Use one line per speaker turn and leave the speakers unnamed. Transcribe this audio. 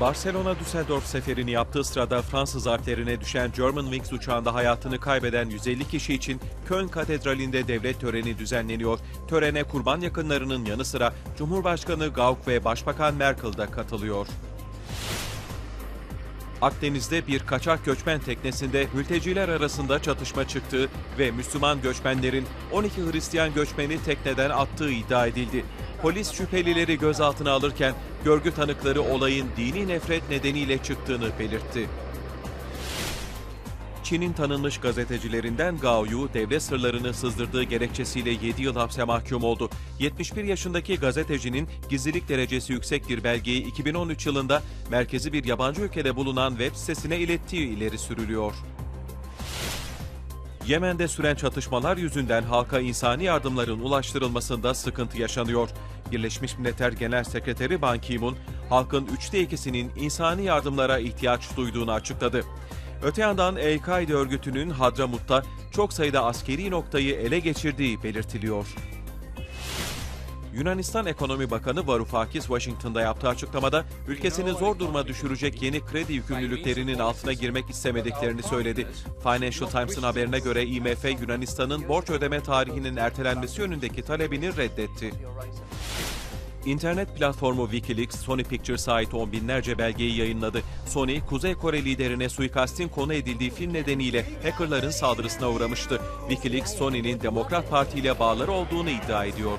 Barcelona-Düsseldorf seferini yaptığı sırada Fransız Alplerine düşen Germanwings uçağında hayatını kaybeden 150 kişi için Köln Katedrali'nde devlet töreni düzenleniyor. Törene kurban yakınlarının yanı sıra Cumhurbaşkanı Gauck ve Başbakan Merkel de katılıyor. Akdeniz'de bir kaçak göçmen teknesinde mülteciler arasında çatışma çıktığı ve Müslüman göçmenlerin 12 Hristiyan göçmeni tekneden attığı iddia edildi. Polis şüphelileri gözaltına alırken görgü tanıkları olayın dini nefret nedeniyle çıktığını belirtti. Çin'in tanınmış gazetecilerinden Gao Yu, devlet sırlarını sızdırdığı gerekçesiyle 7 yıl hapse mahkum oldu. 71 yaşındaki gazetecinin gizlilik derecesi yüksek bir belgeyi 2013 yılında merkezi bir yabancı ülkede bulunan web sitesine ilettiği ileri sürülüyor. Yemen'de süren çatışmalar yüzünden halka insani yardımların ulaştırılmasında sıkıntı yaşanıyor. Birleşmiş Milletler Genel Sekreteri Ban Ki-moon, halkın üçte ikisinin insani yardımlara ihtiyaç duyduğunu açıkladı. Öte yandan El-Kaide örgütünün Hadramut'ta çok sayıda askeri noktayı ele geçirdiği belirtiliyor. Yunanistan Ekonomi Bakanı Varoufakis Washington'da yaptığı açıklamada ülkesini zor duruma düşürecek yeni kredi yükümlülüklerinin altına girmek istemediklerini söyledi. Financial Times'ın haberine göre IMF Yunanistan'ın borç ödeme tarihinin ertelenmesi yönündeki talebini reddetti. İnternet platformu Wikileaks, Sony Pictures'a ait on binlerce belgeyi yayınladı. Sony, Kuzey Kore liderine suikastin konu edildiği film nedeniyle hackerların saldırısına uğramıştı. Wikileaks, Sony'nin Demokrat Parti ile bağları olduğunu iddia ediyor.